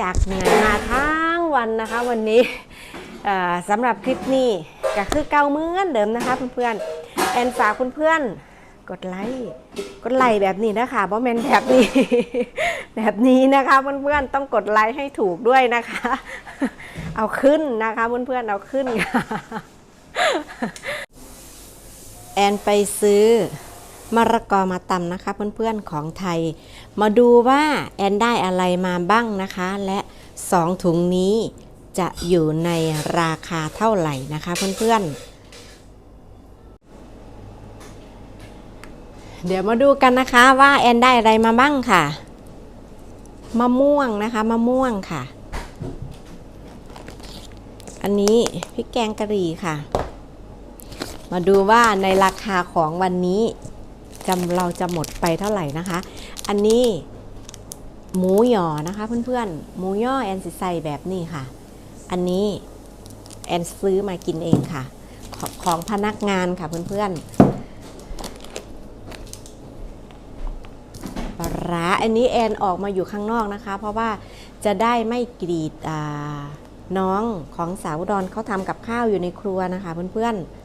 จากเหนื่อยมาทั้งวันนะคะ วันนี้สำหรับคลิปนี้ก็คือเก่าเหมือนเดิมนะคะเพื่อนๆแอนฝากเพื่อนๆกดไลค์กดไลค์แบบนี้นะคะเพราะแมนแบบนี้ แบบนี้นะคะเพื่อนๆต้องกดไลค์ให้ถูกด้วยนะคะ เอาขึ้นนะคะเพื่อนๆเอาขึ้นค่ะแอนไปซื้อ มะระกอมาตำนะคะเพื่อนๆของไทย มาดูว่าแอนได้อะไรมาบ้างนะคะ และ 2 ถุงนี้จะอยู่ในราคาเท่าไหร่นะคะเพื่อนๆ เดี๋ยวมาดูกันนะคะว่าแอนได้อะไรมาบ้างค่ะ มะม่วงนะคะมะม่วงค่ะ อันนี้พริกแกงกะหรี่ค่ะ มาดูว่าในราคาของวันนี้ จำเราจะหมดไปเท่าไหร่นะคะ อันนี้หมูหยอนะคะเพื่อนๆ หมูย่อแอนสิใส่แบบนี้ค่ะ อันนี้แอนซื้อมากินเองค่ะของของพนักงานค่ะเพื่อนๆปลาอันนี้แอนออกมาอยู่ข้างนอกนะคะ เพราะว่าจะได้ไม่กรีดน้องของสาวดอุดรเขาทำกับข้าวอยู่ในครัวนะคะเพื่อนๆ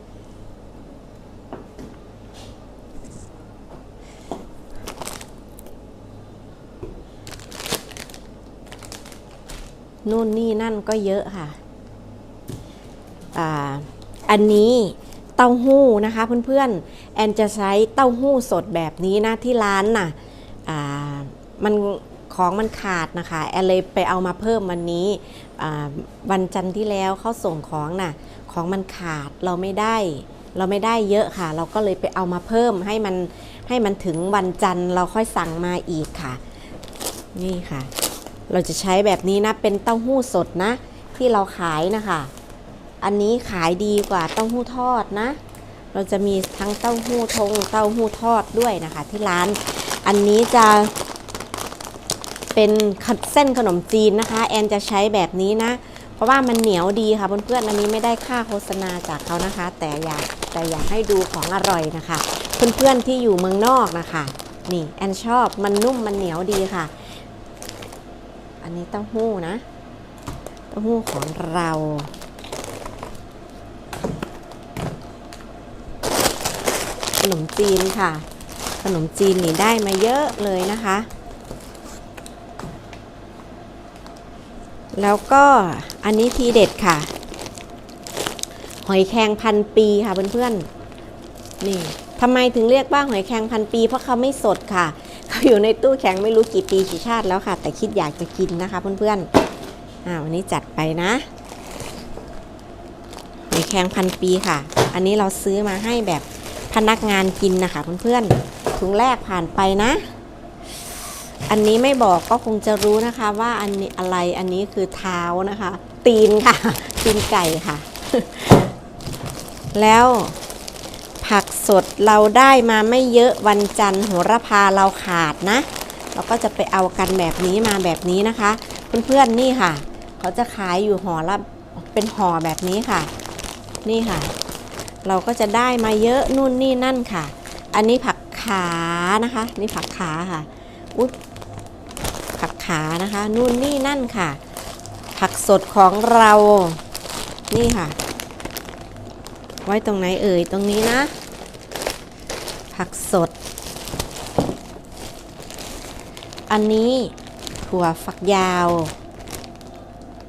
นู่นนี่นั่นก็เยอะค่ะอันนี้เต้าหู้นะคะเพื่อนๆ แอนจะใช้เต้าหู้สดแบบนี้นะที่ร้านน่ะอ่ามันของมันขาดนะคะ แอนเลยไปเอามาเพิ่มวันนี้วันจันทร์ที่แล้วเขาส่งของน่ะของมันขาดเราไม่ได้ เราไม่ได้เยอะค่ะ เราก็เลยไปเอามาเพิ่มให้มันให้มันถึงวันจันทร์เราค่อยสั่งมาอีกค่ะ นี่ค่ะ เราจะใช้แบบนี้นะเป็นเต้าหู้สดนะ ที่เราขายนะคะ อันนี้ขายดีกว่าเต้าหู้ทอดนะ เราจะมีทั้งเต้าหู้ทงเต้าหู้ทอดด้วยนะคะ ที่ร้าน อันนี้จะเป็นเส้นขนมจีนนะคะ แอนจะใช้แบบนี้นะ เพราะว่ามันเหนียวดีค่ะเพื่อนๆอันนี้ไม่ได้ค่าโฆษณาจากเขานะคะ แต่อยากแต่อยากให้ดูของอร่อยนะคะ เพื่อนๆที่อยู่เมืองนอกนะคะ นี่แอนชอบมันนุ่มมันเหนียวดีค่ะ อันนี้เต้าหู้นะเต้าหู้ของเราขนมจีนค่ะ ขนมจีนนี่ได้มาเยอะเลยนะคะ แล้วก็อันนี้ทีเด็ดค่ะ หอยแครงพันปีค่ะเพื่อนๆนี่ทำไมถึงเรียกว่าหอยแครงพันปี เพราะเขาไม่สดค่ะ อยู่ในตู้แข็งไม่รู้กี่ปีกี่ชาติแล้วค่ะ แต่คิดอยากจะกินนะคะเพื่อนๆอ่าวันนี้จัดไปนะหอยแครงพันปีค่ะ อันนี้เราซื้อมาให้แบบพนักงานกินนะคะเพื่อนๆถุงแรกผ่านไปนะ อันนี้ไม่บอกก็คงจะรู้นะคะว่าอันนี้อะไรอันนี้คือเท้านะคะ ตีนค่ะ ตีนไก่ค่ะ แล้ว ผักสดเราได้มาไม่เยอะวันจันทร์โหระพาเราขาดนะ เราก็จะไปเอากันแบบนี้มาแบบนี้นะคะ เพื่อนๆนี่ค่ะ เขาจะขายอยู่ห่อละเป็นห่อแบบนี้ค่ะ นี่ค่ะ เราก็จะได้มาเยอะนู่นนี่นั่นค่ะ อันนี้ผักขานะคะ นี่ผักขาค่ะอุ๊ยผักขานะคะ นู่นนี่นั่นค่ะ ผักสดของเรา นี่ค่ะ ไว้ตรงไหนเอ่ยตรงนี้นะ ผักสด อันนี้ถั่วฝักยาว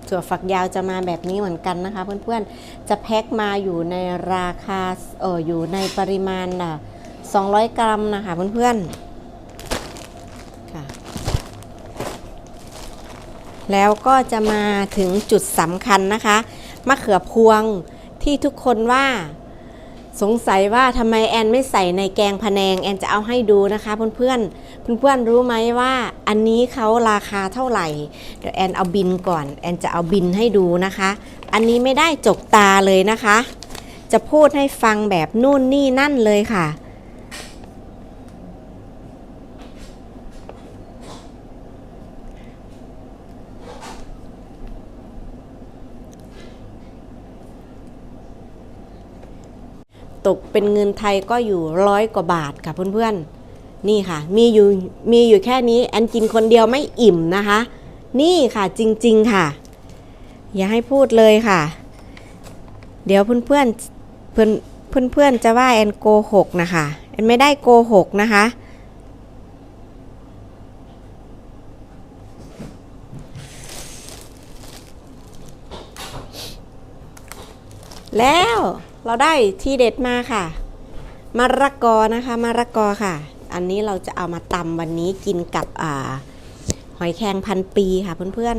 ถั่วฝักยาวจะมาแบบนี้เหมือนกันนะคะ เพื่อนๆ จะแพ็คมาอยู่ในราคาเอออยู่ในปริมาณอะ200 กรัมนะคะเพื่อนๆค่ะ แล้วก็จะมาถึงจุดสำคัญนะคะ มะเขือพวงที่ทุกคนว่า สงสัยว่าทำไมแอนไม่ใส่ในแกงพะแนงแอนจะเอาให้ดูนะคะเพื่อนเพื่อนเพื่อนๆรู้ไหมว่าอันนี้เขาราคาเท่าไหร่ เดี๋ยวแอนเอาบินก่อนแอนจะเอาบินให้ดูนะคะ อันนี้ไม่ได้จกตาเลยนะคะ จะพูดให้ฟังแบบนู่นนี่นั่นเลยค่ะ ตกเป็นเงินไทยก็อยู่ร้อยกว่าบาทค่ะเพื่อนๆ นี่ค่ะ มีอยู่มีอยู่แค่นี้แอนกินคนเดียวไม่อิ่มนะคะ นี่ค่ะจริงๆค่ะ อย่าให้พูดเลยค่ะ เดี๋ยวเพื่อนๆเพื่อนเพื่อนเพื่อนๆจะว่าแอนโกหกนะคะแอนไม่ได้โกหกนะคะแล้ว เราได้ทีเด็ดมาค่ะมะระกอนะคะมะระกอค่ะ อันนี้เราจะเอามาตำวันนี้กินกับอ่าหอยแครงพันปีค่ะเพื่อน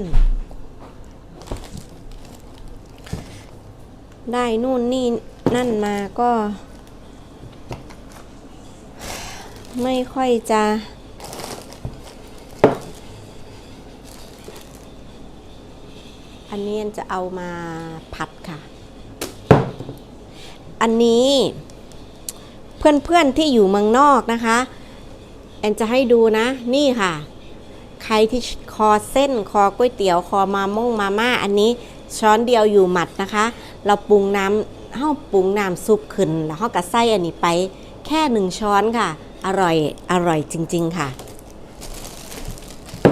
ๆ ได้นู่นนี่นั่นมาก็ ไม่ค่อยจะ อันนี้จะเอามาผัดค่ะ อันนี้เพื่อนๆที่อยู่เมืองนอกนะคะแอนจะให้ดูนะนี่ค่ะ ใครที่คอเส้นคอก๋วยเตี๋ยวคอมาม่งมาม่าอันนี้ช้อนเดียวอยู่หมัดนะคะ เราปรุงน้ำเฮ้าปรุงน้ำซุปขึ้น แล้วเฮากระไส้อันนี้ไปแค่หนึ่งช้อนค่ะ อร่อยอร่อยจริง ๆค่ะ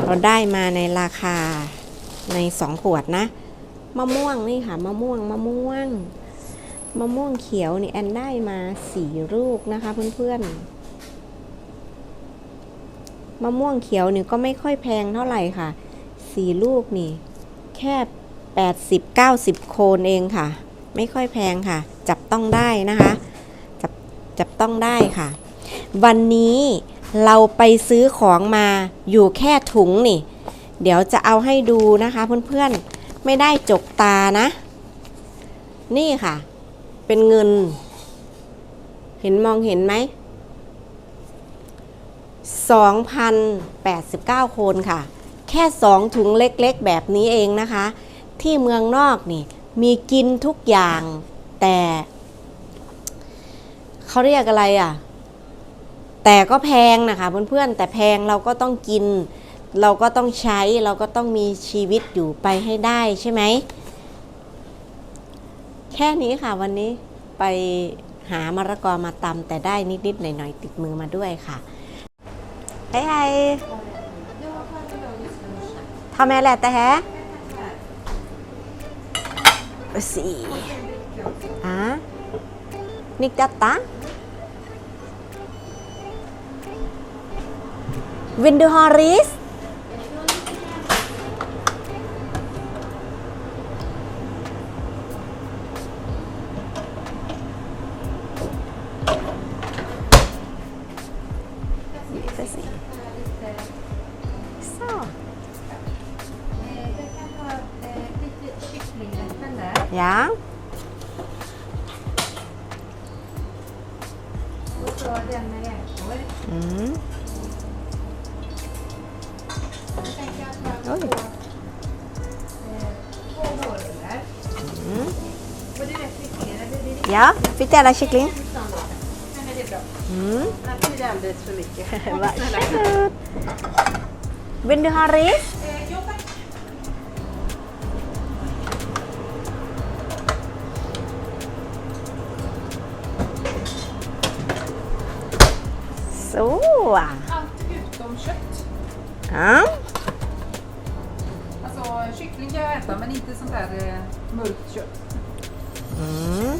เราได้มาในราคาในสองขวดนะ มะม่วงนี่ค่ะ มะม่วงมะม่วง มะม่วงเขียวนี่แอนได้มาสี่ลูกนะคะเพื่อนๆ มะม่วงเขียวนี่ก็ไม่ค่อยแพงเท่าไหร่ค่ะสี่ลูกนี่ แค่80 90โคนเองค่ะ ไม่ค่อยแพงค่ะ จับต้องได้นะคะ จับจับต้องได้ค่ะ วันนี้เราไปซื้อของมาอยู่แค่ถุงนี่ เดี๋ยวจะเอาให้ดูนะคะเพื่อนๆ ไม่ได้จกตานะ นี่ค่ะ เป็นเงิน เห็นมองเห็นไหม 2,089 คนค่ะ แค่ 2 ถุงเล็กๆ แบบนี้เองนะคะ ที่เมืองนอกนี่มีกินทุกอย่าง แต่เขาเรียกอะไรอะ แต่ก็แพงนะคะเพื่อนๆ แต่แพงเราก็ต้องกิน เราก็ต้องใช้เราก็ต้องมีชีวิตอยู่ไปให้ได้ใช่ไหม แค่นี้ค่ะวันนี้ไปหามะละกอมาตำแต่ได้นิดๆหน่อยๆติดมือมาด้วยค่ะไอ้ไอ้ทำไมแหละแต่แฮะสีอะนิกจัตตาวินดูฮอริส ya. Hmm. Oj. Mm. Ja, friterad kyckling. Mm. Vill? Allt utom kött. Ja. Alltså kyckling kan jag äta men inte sånt där eh, mörkt kött. Mm.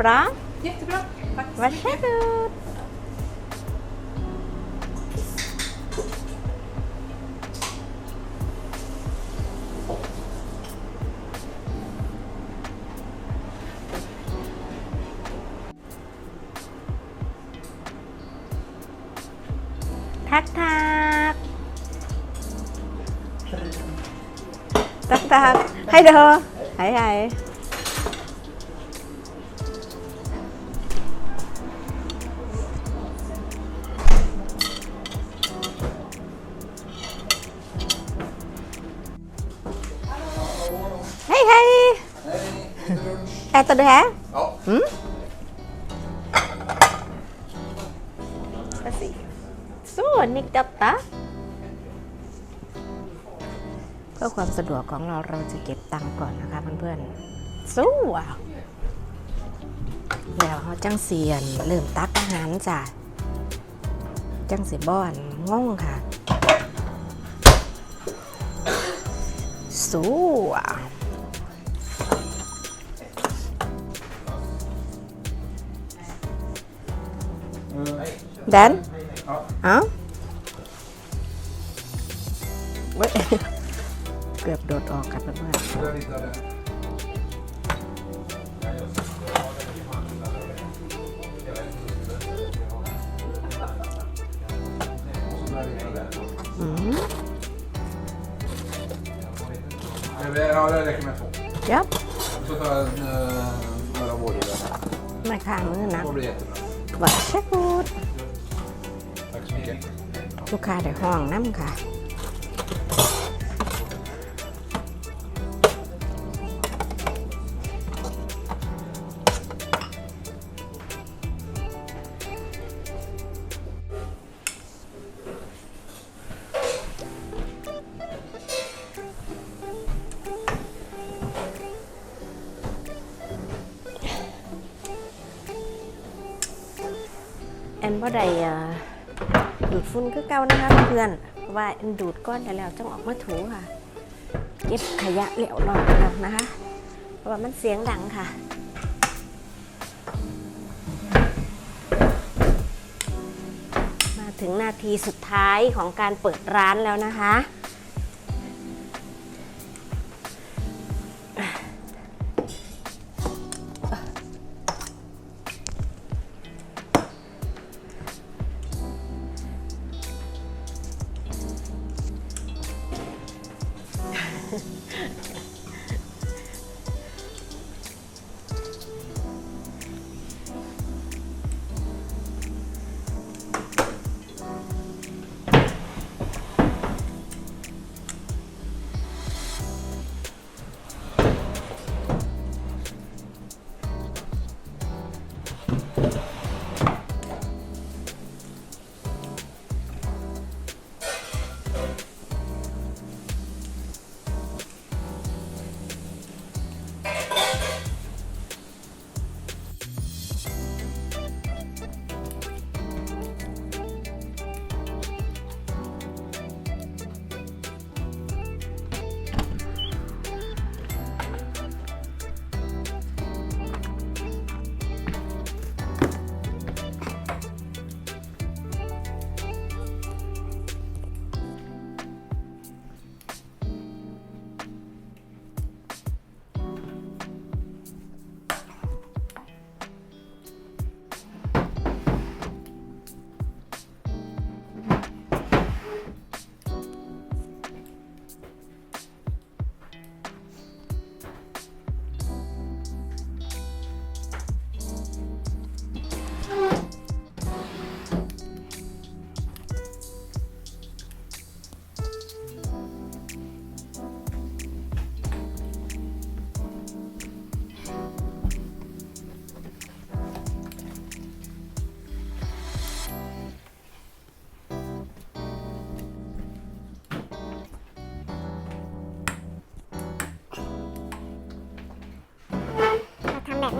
Bra. Jättebra. Tack så. Varsågod. Tack, tack. Tack, tack. Hej då. Hej. Hej, lite lunch. Äter du här? Ja. Mm. Así. Så, nick detta. เพื่อความสะดวกของเราเราจะเก็บตังค์ก่อนนะคะเพื่อนๆสู้อะแล้วเขาจังเสียนเริ่มตักอาหารจ้ะจังเสียบ้อนง่องค่ะสู้ อะ Den? Ja. เว้ยเกือบโดดออกครับเพื่อนๆอืม Ja, det räcker med två. ยับ Så tar jag eh, några vårrullar. ไม่ข้างมือนะ Det blir jättebra. วัดเช็คกูด Tack så mycket. ลูกค้าได้ห้องน้ำค่ะแอนบ่ได้เอ่อ ดูดฝุ่นคือเก่านะคะเพื่อนเพราะว่าดูดก้อนแล้วต้องออกมาถูค่ะเก็บขยะเหลวรอบแล้วนะคะ เพราะว่ามันเสียงดังค่ะมาถึงนาทีสุดท้ายของการเปิดร้านแล้วนะคะ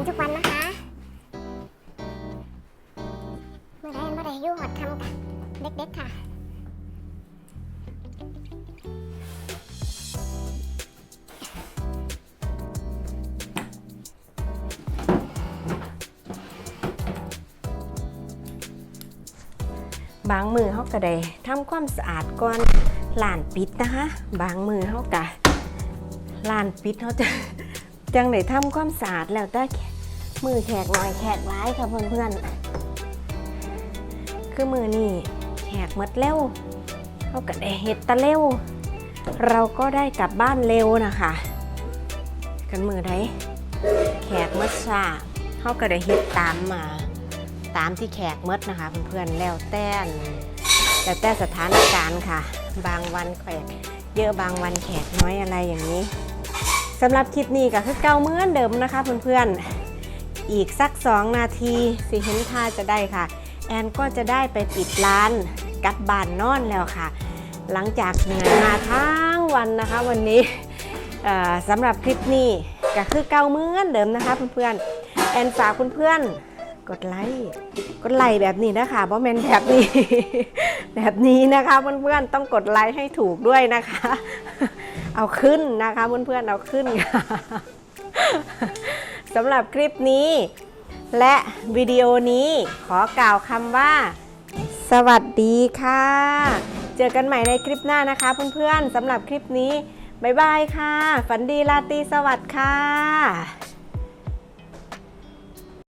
นี้ทุกวันนะคะ เมื่อไรเมื่อไรยุ่งหดทำกับเด็กๆค่ะบางมือเขาก็ได้ทำความสะอาดก่อนลานปิดนะคะ บางมือเขาก็ลานปิดเขาจะจังได้ทำความสะอาดแล้วแต่ มือแขกหน่อยแขกร้ายค่ะเพื่อนๆ คือมือนี่แขกหมดเร็วเขาก็ได้เฮ็ดตะเร็ว เราก็ได้กลับบ้านเร็วนะคะ กันมือไดแขกมดชาเขาก็ได้เฮ็ดตามมาตามที่แขกมดนะคะเพื่อนๆแล้วแต่นแล้วแต่สถานการณ์ค่ะ บางวันแขกเยอะบางวันแขกน้อยอะไรอย่างนี้สำหรับคลิปนี้ก็คือเก่าเหมือนเดิมนะคะเพื่อนๆ อีกสัก 2 นาที สิเห็นท่าจะได้ค่ะ แอนก็จะได้ไปปิดร้านกับบานนอนแล้วค่ะ หลังจากเหนื่อยมาทั้งวันนะคะ วันนี้สำหรับคลิปนี้ก็คือเก่าเหมือนเดิมนะคะเพื่อนๆแอนฝากเพื่อนๆกดไลค์กดไลค์แบบนี้นะคะเพราะแมนแบบนี้ แบบนี้นะคะเพื่อนๆต้องกดไลค์ให้ถูกด้วยนะคะ เอาขึ้นนะคะเพื่อนๆเอาขึ้นค่ะ สำหรับคลิปนี้ และวิดีโอนี้ขอกล่าวคำว่า สวัสดีค่ะ เจอกันใหม่ในคลิปหน้านะคะเพื่อนๆสำหรับคลิปนี้ บ๊ายบายค่ะ ฝันดีราตรีสวัสดิ์ค่ะ